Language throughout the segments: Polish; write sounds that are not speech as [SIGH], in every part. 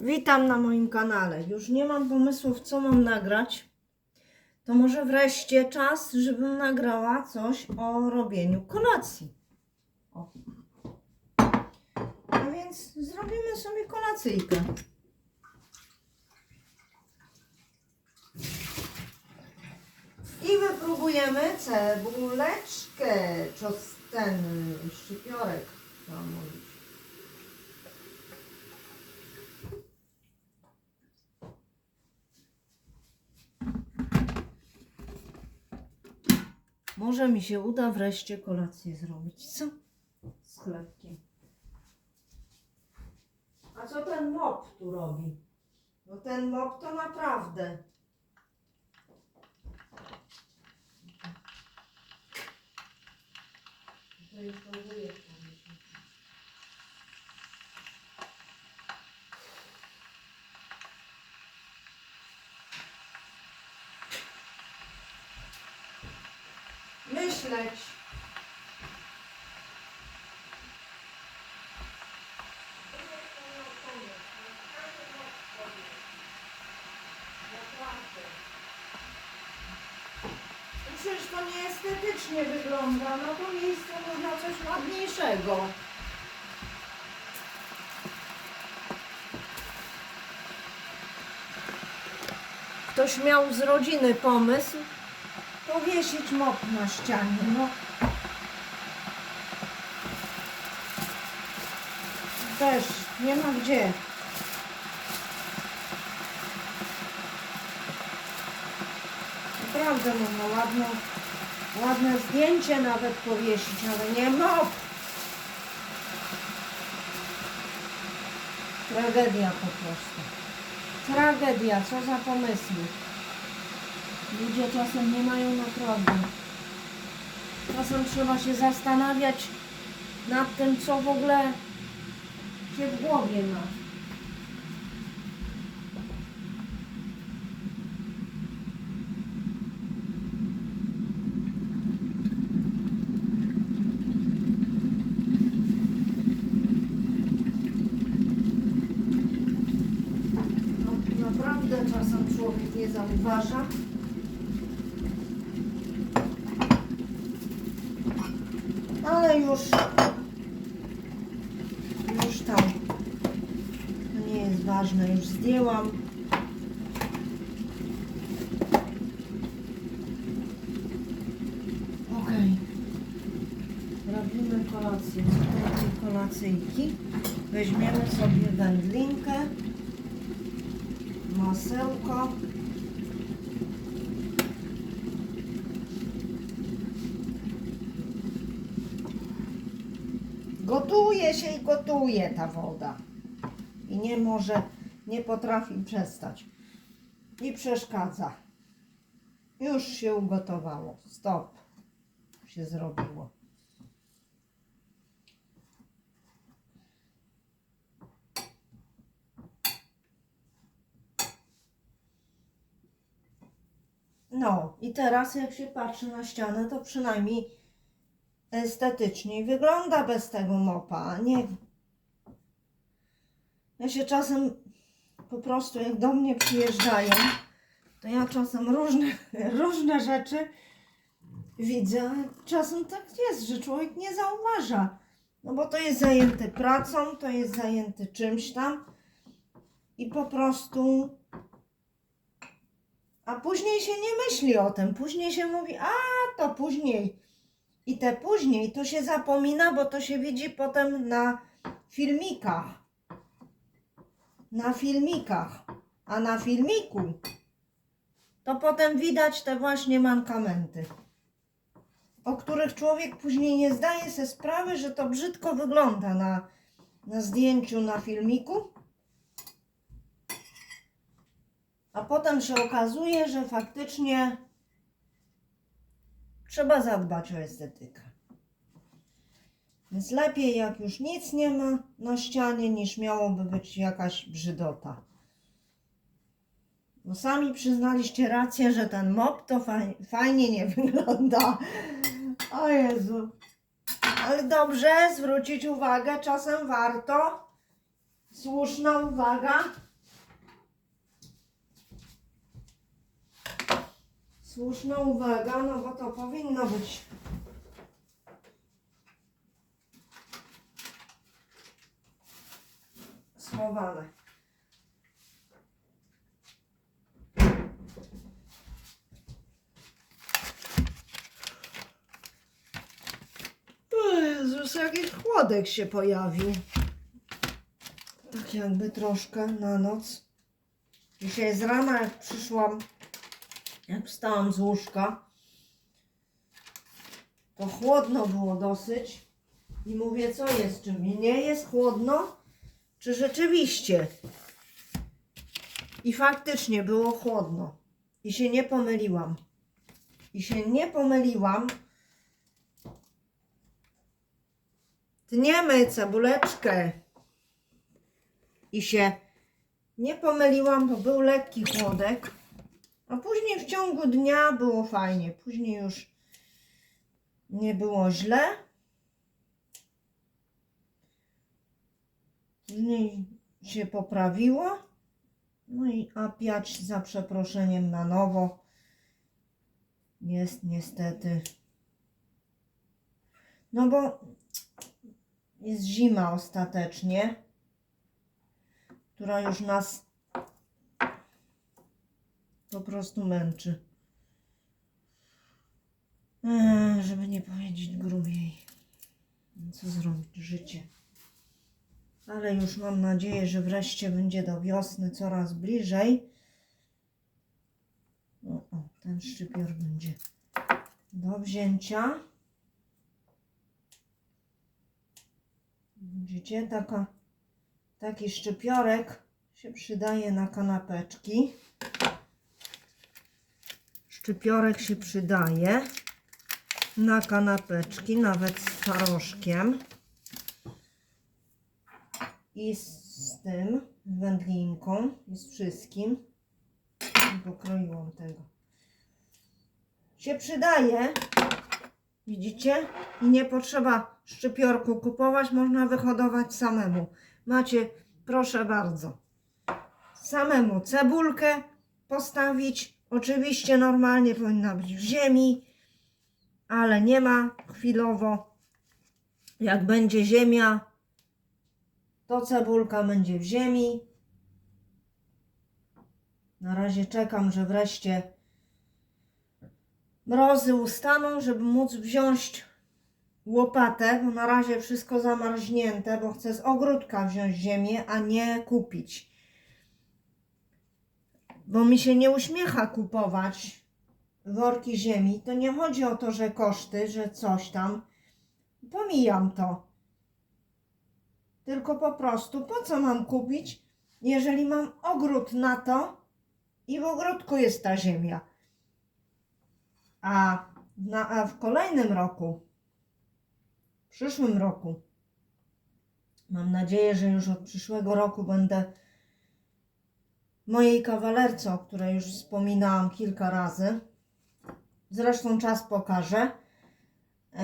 Witam na moim kanale. Już nie mam pomysłów, co mam nagrać. To może wreszcie czas, żebym nagrała coś o robieniu kolacji. O. A więc zrobimy sobie kolacyjkę. I wypróbujemy cebuleczkę, czos ten szczypiorek, co Może mi się uda wreszcie kolację zrobić, co? Z chlebkiem. A co ten mop tu robi? No ten mop to naprawdę. To jest to Myśleć. Przecież to nieestetycznie wygląda. Na to miejsce można coś ładniejszego. Ktoś miał z rodziny pomysł, powiesić mop na ścianie. No. Też nie ma gdzie. Naprawdę można ładną, ładne zdjęcie nawet powiesić, ale nie mop. Tragedia po prostu. Tragedia, co za pomysły. Ludzie czasem nie mają naprawdę. Czasem trzeba się zastanawiać nad tym, co w ogóle się w głowie ma. No, naprawdę czasem człowiek nie zauważa. Ale już, już tam, to nie jest ważne, już zdjęłam. Okej. Robimy kolację. Kolacyjki weźmiemy sobie wędlinkę, masełko. Się i gotuje ta woda. I nie może, nie potrafi przestać. I przeszkadza. Już się ugotowało. Stop. Się zrobiło. No i teraz jak się patrzy na ścianę, to przynajmniej estetyczniej wygląda bez tego mopa, nie. Ja się czasem po prostu jak do mnie przyjeżdżają, to ja czasem różne, [LAUGHS] różne rzeczy widzę. Czasem tak jest, że człowiek nie zauważa. No bo to jest zajęty pracą, to jest zajęty czymś tam i po prostu. A później się nie myśli o tym. Później się mówi, a to później. I te później to się zapomina, bo to się widzi potem na filmikach. Na filmikach. A na filmiku to potem widać te właśnie mankamenty, o których człowiek później nie zdaje sobie sprawy, że to brzydko wygląda na, na zdjęciu, na filmiku. A potem się okazuje, że faktycznie trzeba zadbać o estetykę. Więc lepiej, jak już nic nie ma na ścianie, niż miałoby być jakaś brzydota. Bo sami przyznaliście rację, że ten mop to faj, fajnie nie [LAUGHS] wygląda. O Jezu. Ale dobrze zwrócić uwagę, czasem warto. Słuszna uwaga. Słuszna uwaga, no bo to powinno być. Schowane. Jezus, jakiś chłodek się pojawił. Tak jakby troszkę na noc. Dzisiaj z rana jak przyszłam, jak wstałam z łóżka, to chłodno było dosyć. I mówię, co jest, czy mi nie jest chłodno, czy rzeczywiście. I faktycznie było chłodno. I się nie pomyliłam. I się nie pomyliłam. Tniemy cebuleczkę. I się nie pomyliłam, bo był lekki chłodek. A później w ciągu dnia było fajnie. Później już nie było źle. Później się poprawiło. No i a za przeproszeniem na nowo jest niestety. No bo jest zima ostatecznie, która już nas po prostu męczy. Eee, żeby nie powiedzieć grubiej. Co zrobić? Życie. Ale już mam nadzieję, że wreszcie będzie do wiosny coraz bliżej. O, o ten szczypior będzie do wzięcia. Widzicie, taka, taki szczypiorek się przydaje na kanapeczki. Szczypiorek się przydaje na kanapeczki, nawet z twarożkiem. I z tym, wędlinką, i z wszystkim. Pokroiłam tego. Się przydaje. Widzicie? I nie potrzeba szczypiorku kupować, można wyhodować samemu. Macie, proszę bardzo, samemu cebulkę postawić. Oczywiście normalnie powinna być w ziemi, ale nie ma chwilowo. Jak będzie ziemia, to cebulka będzie w ziemi. Na razie czekam, że wreszcie mrozy ustaną, żeby móc wziąć łopatę, bo na razie wszystko zamarznięte, bo chcę z ogródka wziąć ziemię, a nie kupić. Bo mi się nie uśmiecha kupować worki ziemi. To nie chodzi o to, że koszty, że coś tam. Pomijam to. Tylko po prostu, po co mam kupić, jeżeli mam ogród na to i w ogródku jest ta ziemia. A, na, a w kolejnym roku, w przyszłym roku, mam nadzieję, że już od przyszłego roku będę mojej kawalerce, o której już wspominałam kilka razy, zresztą czas pokaże, yy,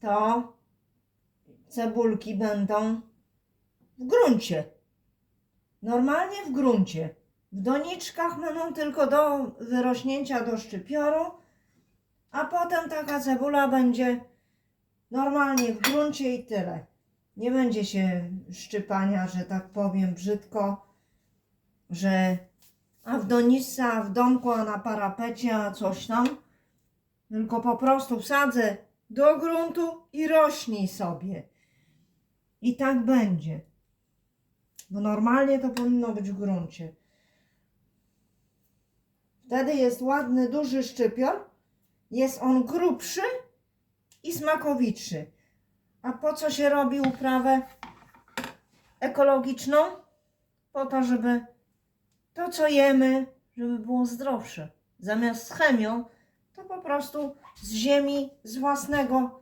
to cebulki będą w gruncie. Normalnie w gruncie. W doniczkach będą tylko do wyrośnięcia do szczypioru, a potem taka cebula będzie normalnie w gruncie i tyle. Nie będzie się szczypania, że tak powiem brzydko, że a w doniczce, a w domku, a na parapecie, a coś tam. Tylko po prostu wsadzę do gruntu i rośnij sobie. I tak będzie. Bo normalnie to powinno być w gruncie. Wtedy jest ładny, duży szczypior. Jest on grubszy i smakowitszy. A po co się robi uprawę ekologiczną? Po to, żeby to, co jemy, żeby było zdrowsze. Zamiast z chemią, to po prostu z ziemi, z własnego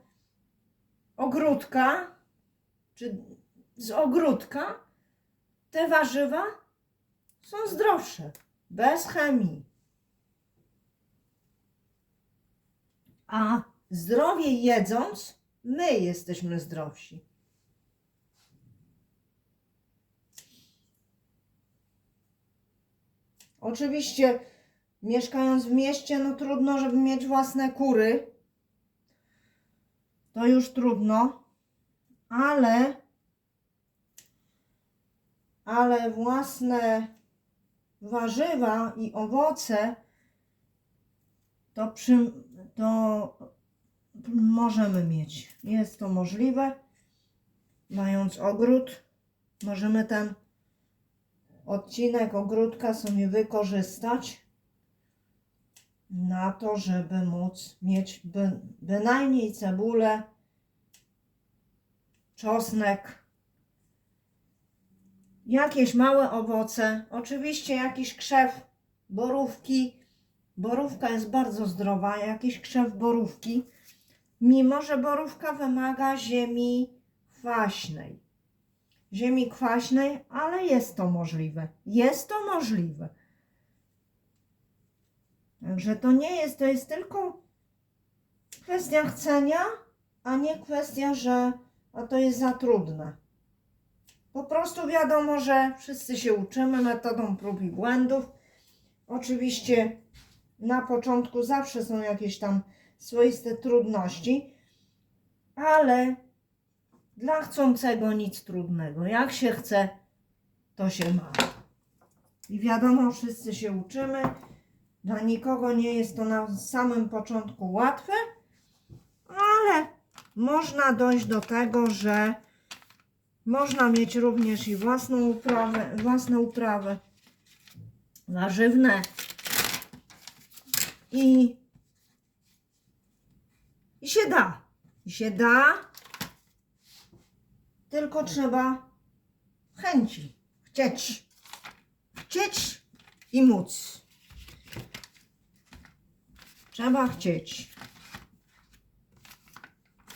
ogródka, czy z ogródka, te warzywa są zdrowsze, bez chemii. A zdrowie jedząc, my jesteśmy zdrowsi. Oczywiście mieszkając w mieście, no trudno, żeby mieć własne kury. To już trudno, ale ale własne warzywa i owoce to, przy, to możemy mieć. Jest to możliwe. Mając ogród, możemy ten odcinek ogródka sobie wykorzystać na to, żeby móc mieć by, bynajmniej cebulę, czosnek, jakieś małe owoce, oczywiście jakiś krzew borówki. Borówka jest bardzo zdrowa, jakiś krzew borówki, mimo że borówka wymaga ziemi kwaśnej. Ziemi kwaśnej, ale jest to możliwe. Jest to możliwe. Także to nie jest, to jest tylko kwestia chcenia, a nie kwestia, że a to jest za trudne. Po prostu wiadomo, że wszyscy się uczymy metodą prób i błędów. Oczywiście na początku zawsze są jakieś tam swoiste trudności, ale dla chcącego nic trudnego. Jak się chce, to się ma. I wiadomo, wszyscy się uczymy. Dla nikogo nie jest to na samym początku łatwe, ale można dojść do tego, że można mieć również i własną uprawę, własne uprawy warzywne i, i się da. I się da, tylko trzeba chęci, chcieć, chcieć i móc. Trzeba chcieć.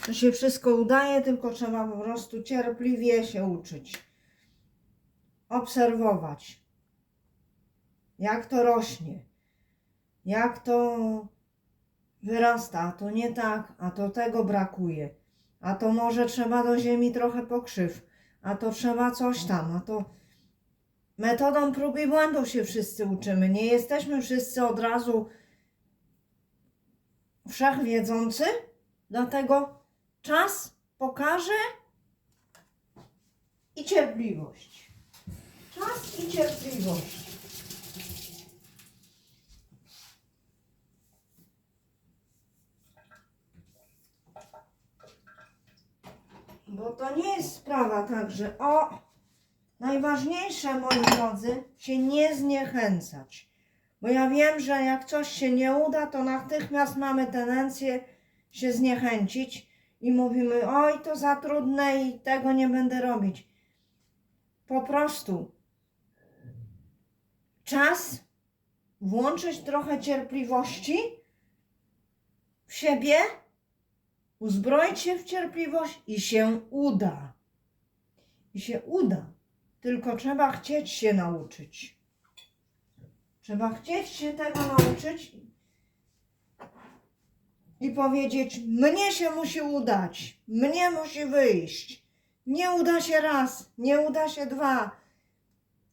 To się wszystko udaje, tylko trzeba po prostu cierpliwie się uczyć. Obserwować, jak to rośnie, jak to wyrasta, a to nie tak, a to tego brakuje, a to może trzeba do ziemi trochę pokrzyw, a to trzeba coś tam, a to metodą prób i błędów się wszyscy uczymy. Nie jesteśmy wszyscy od razu wszechwiedzący, dlatego czas pokaże i cierpliwość. Czas i cierpliwość. Bo to nie jest sprawa tak, że o, najważniejsze moi drodzy, się nie zniechęcać. Bo ja wiem, że jak coś się nie uda, to natychmiast mamy tendencję się zniechęcić i mówimy, oj, to za trudne i tego nie będę robić. Po prostu czas włączyć trochę cierpliwości w siebie, uzbroić się w cierpliwość i się uda. I się uda. Tylko trzeba chcieć się nauczyć. Trzeba chcieć się tego nauczyć i powiedzieć: Mnie się musi udać, mnie musi wyjść. Nie uda się raz, nie uda się dwa,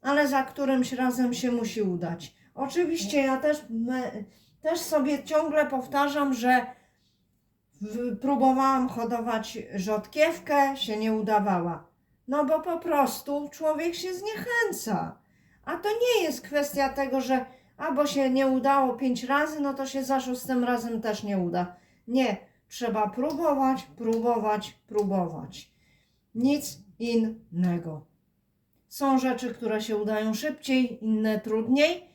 ale za którymś razem się musi udać. Oczywiście ja też, me, też sobie ciągle powtarzam, że próbowałam hodować rzodkiewkę, się nie udawała. No bo po prostu człowiek się zniechęca. A to nie jest kwestia tego, że albo się nie udało pięć razy, no to się za szóstym razem też nie uda. Nie, trzeba próbować, próbować, próbować. Nic innego. Są rzeczy, które się udają szybciej, inne trudniej,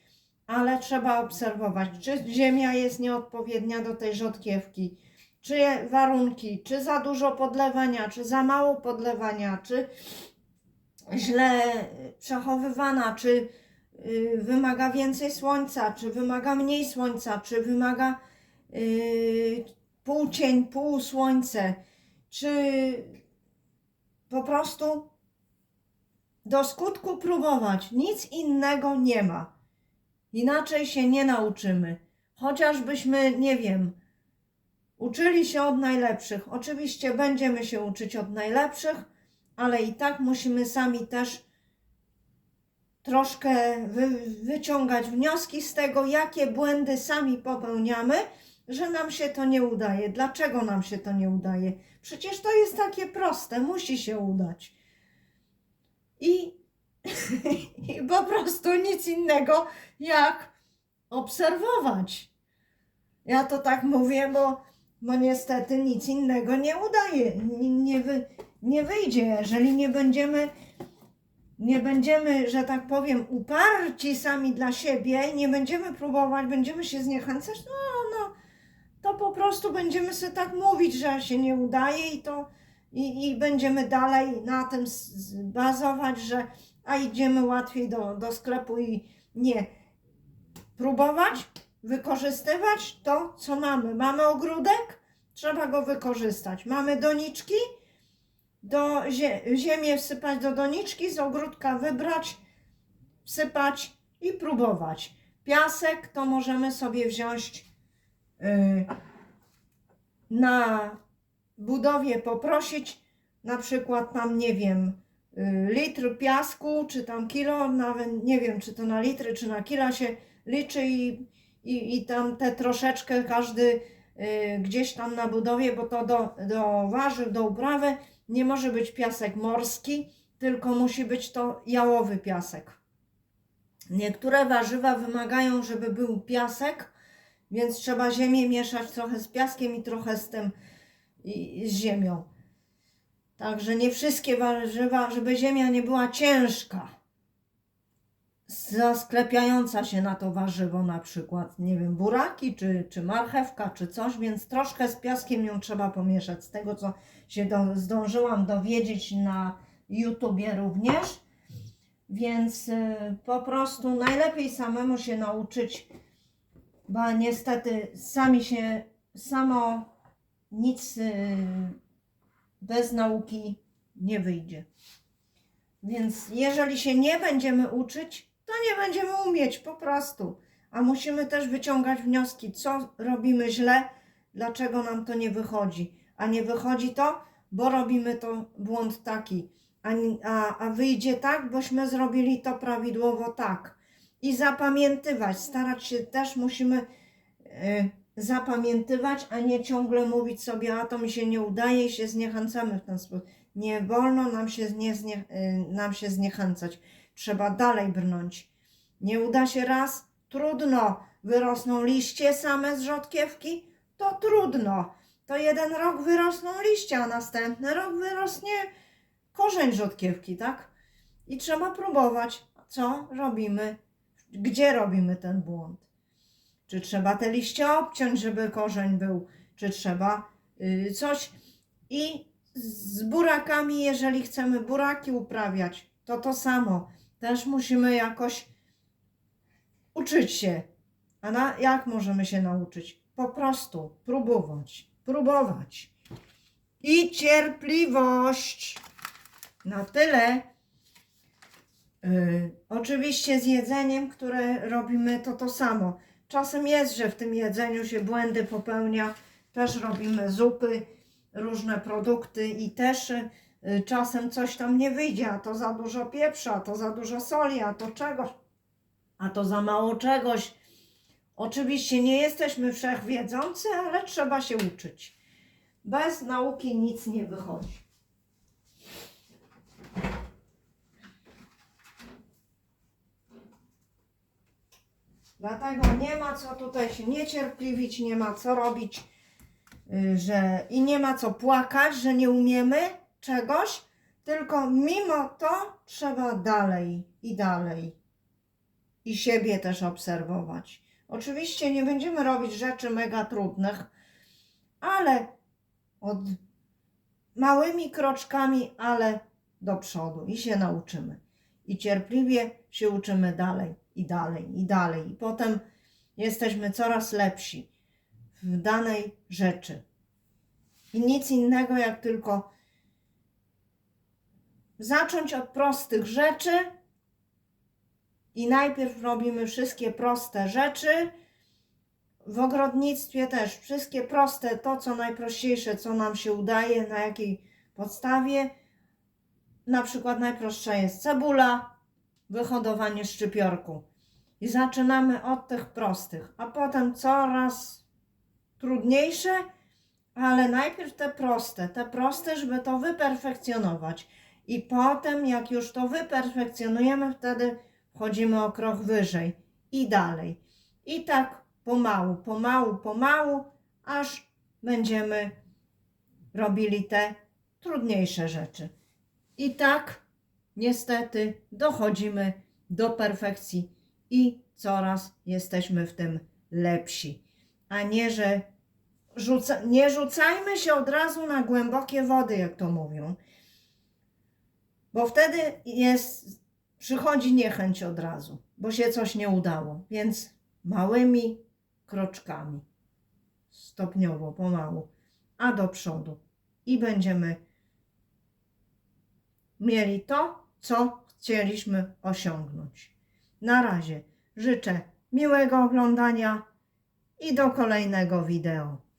ale trzeba obserwować, czy ziemia jest nieodpowiednia do tej rzodkiewki, czy warunki, czy za dużo podlewania, czy za mało podlewania, czy źle przechowywana, czy y, wymaga więcej słońca, czy wymaga mniej słońca, czy wymaga y, pół cień, pół słońce, czy po prostu do skutku próbować. Nic innego nie ma. Inaczej się nie nauczymy. Chociażbyśmy, nie wiem, uczyli się od najlepszych. Oczywiście będziemy się uczyć od najlepszych, ale i tak musimy sami też troszkę wy, wyciągać wnioski z tego, jakie błędy sami popełniamy, że nam się to nie udaje. Dlaczego nam się to nie udaje? Przecież to jest takie proste, musi się udać. I, [LAUGHS] i po prostu nic innego jak obserwować. Ja to tak mówię, bo, bo niestety nic innego nie udaje, nie, wy, nie wyjdzie, jeżeli nie będziemy, nie będziemy, że tak powiem, uparci sami dla siebie, nie będziemy próbować, będziemy się zniechęcać, no, no, to po prostu będziemy sobie tak mówić, że się nie udaje i to i, i będziemy dalej na tym bazować, że a idziemy łatwiej do, do sklepu i nie próbować, wykorzystywać to, co mamy. Mamy ogródek, trzeba go wykorzystać. Mamy doniczki, do zie ziemię wsypać do doniczki, z ogródka wybrać, wsypać i próbować. Piasek to możemy sobie wziąć y, na budowie poprosić na przykład tam, nie wiem, y, litr piasku, czy tam kilo, nawet nie wiem, czy to na litry, czy na kila się liczy i, i, i tam te troszeczkę każdy y, gdzieś tam na budowie, bo to do, do warzyw, do uprawy nie może być piasek morski, tylko musi być to jałowy piasek. Niektóre warzywa wymagają, żeby był piasek, więc trzeba ziemię mieszać trochę z piaskiem i trochę z tym i, z ziemią. Także nie wszystkie warzywa, żeby ziemia nie była ciężka, zasklepiająca się na to warzywo, na przykład, nie wiem, buraki, czy, czy marchewka, czy coś, więc troszkę z piaskiem ją trzeba pomieszać. Z tego, co się do, zdążyłam dowiedzieć na YouTubie również. Więc y, po prostu najlepiej samemu się nauczyć, bo niestety sami się, samo nic y, bez nauki nie wyjdzie. Więc jeżeli się nie będziemy uczyć, to nie będziemy umieć po prostu. A musimy też wyciągać wnioski, co robimy źle, dlaczego nam to nie wychodzi. A nie wychodzi to, bo robimy to błąd taki. A, a, a wyjdzie tak, bośmy zrobili to prawidłowo tak. I zapamiętywać, starać się też musimy y, zapamiętywać, a nie ciągle mówić sobie, a to mi się nie udaje i się zniechęcamy w ten sposób. Nie wolno nam się, nie, znie, y, nam się zniechęcać. Trzeba dalej brnąć. Nie uda się raz, trudno. Wyrosną liście same z rzodkiewki, to trudno. To jeden rok wyrosną liście, a następny rok wyrośnie korzeń rzodkiewki, tak? I trzeba próbować, co robimy, gdzie robimy ten błąd. Czy trzeba te liście obciąć, żeby korzeń był, czy trzeba y, coś. I z burakami, jeżeli chcemy buraki uprawiać, to to samo. Też musimy jakoś uczyć się. A na, jak możemy się nauczyć? Po prostu próbować, próbować. I cierpliwość. Na tyle. Yy, oczywiście z jedzeniem, które robimy, to to samo. Czasem jest, że w tym jedzeniu się błędy popełnia. Też robimy zupy, różne produkty i też y, czasem coś tam nie wyjdzie, a to za dużo pieprza, a to za dużo soli, a to czegoś, a to za mało czegoś. Oczywiście nie jesteśmy wszechwiedzący, ale trzeba się uczyć. Bez nauki nic nie wychodzi. Dlatego nie ma co tutaj się niecierpliwić, nie ma co robić, y, że i nie ma co płakać, że nie umiemy czegoś, tylko mimo to trzeba dalej i dalej i siebie też obserwować. Oczywiście nie będziemy robić rzeczy mega trudnych, ale od małymi kroczkami, ale do przodu i się nauczymy. I cierpliwie się uczymy dalej i dalej i dalej. I potem jesteśmy coraz lepsi w danej rzeczy. I nic innego jak tylko zacząć od prostych rzeczy i najpierw robimy wszystkie proste rzeczy. W ogrodnictwie też wszystkie proste, to co najprościejsze, co nam się udaje, na jakiej podstawie. Na przykład najprostsza jest cebula, wyhodowanie szczypiorku. I zaczynamy od tych prostych, a potem coraz trudniejsze, ale najpierw te proste, te proste, żeby to wyperfekcjonować. I potem, jak już to wyperfekcjonujemy, wtedy wchodzimy o krok wyżej i dalej. I tak pomału, pomału, pomału, aż będziemy robili te trudniejsze rzeczy. I tak niestety dochodzimy do perfekcji i coraz jesteśmy w tym lepsi. A nie, że rzuca, nie rzucajmy się od razu na głębokie wody, jak to mówią. Bo wtedy jest, przychodzi niechęć od razu, bo się coś nie udało. Więc małymi kroczkami, stopniowo, pomału, a do przodu. I będziemy mieli to, co chcieliśmy osiągnąć. Na razie życzę miłego oglądania i do kolejnego wideo.